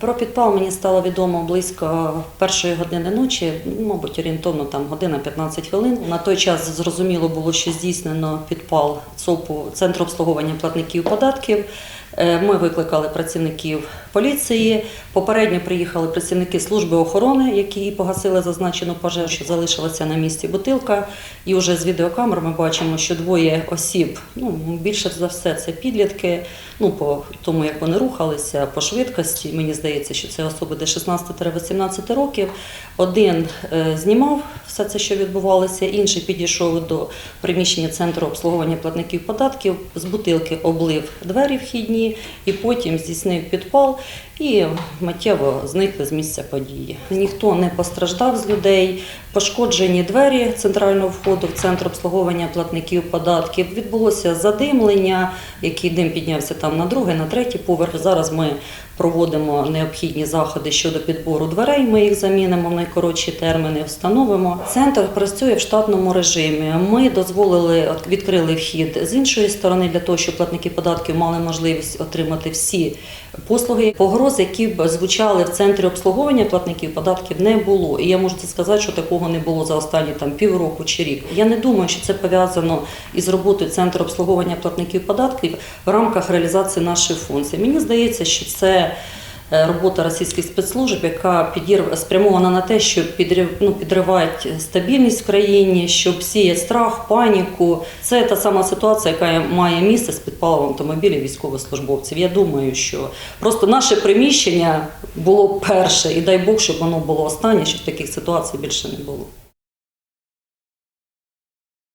Про підпал мені стало відомо близько першої години ночі, мабуть, орієнтовно там година 15 хвилин. На той час зрозуміло було, що здійснено підпал ЦОПу Центру обслуговування платників податків. Е, Ми викликали працівників поліції. Попередньо приїхали працівники служби охорони, які погасили зазначену пожежу. Залишилася на місці бутилка. І вже з відеокамер ми бачимо, що двоє осіб, ну більше за все, це підлітки. Ну по тому, як вони рухалися, по швидкості. Мені здається, що це особи де 16-18 років. Один е, знімав все це, що відбувалося, інший підійшов до приміщення центру обслуговування платників податків, з бутилки облив двері вхідні і потім здійснив підпал і миттєво зникли з місця події. Ніхто не постраждав з людей. Пошкоджені двері центрального входу в центр обслуговування платників податків. Відбулося задимлення, який дим піднявся там на другий, на третій поверх. Зараз ми проводимо необхідні заходи щодо підбору дверей. Ми їх замінимо в найкоротші терміни, встановимо. Центр працює в штатному режимі. Ми дозволили відкрили вхід з іншої сторони для того, щоб платники податків мали можливість отримати всі послуги. Погроз, які б звучали в центрі обслуговування платників податків, не було. І я можу це сказати, що такого не було за останні там півроку чи рік. Я не думаю, що це пов'язано із роботою центру обслуговування платників податків в рамках реалізації нашої функції. Мені здається, що це. Е, Робота російських спецслужб, яка підір... спрямована на те, щоб підрив... ну, підривати стабільність в країні, щоб сіє страх, паніку. Це та сама ситуація, яка має місце з підпалом автомобілів військовослужбовців. Я думаю, що просто наше приміщення було перше, і дай Бог, щоб воно було останнє, щоб таких ситуацій більше не було.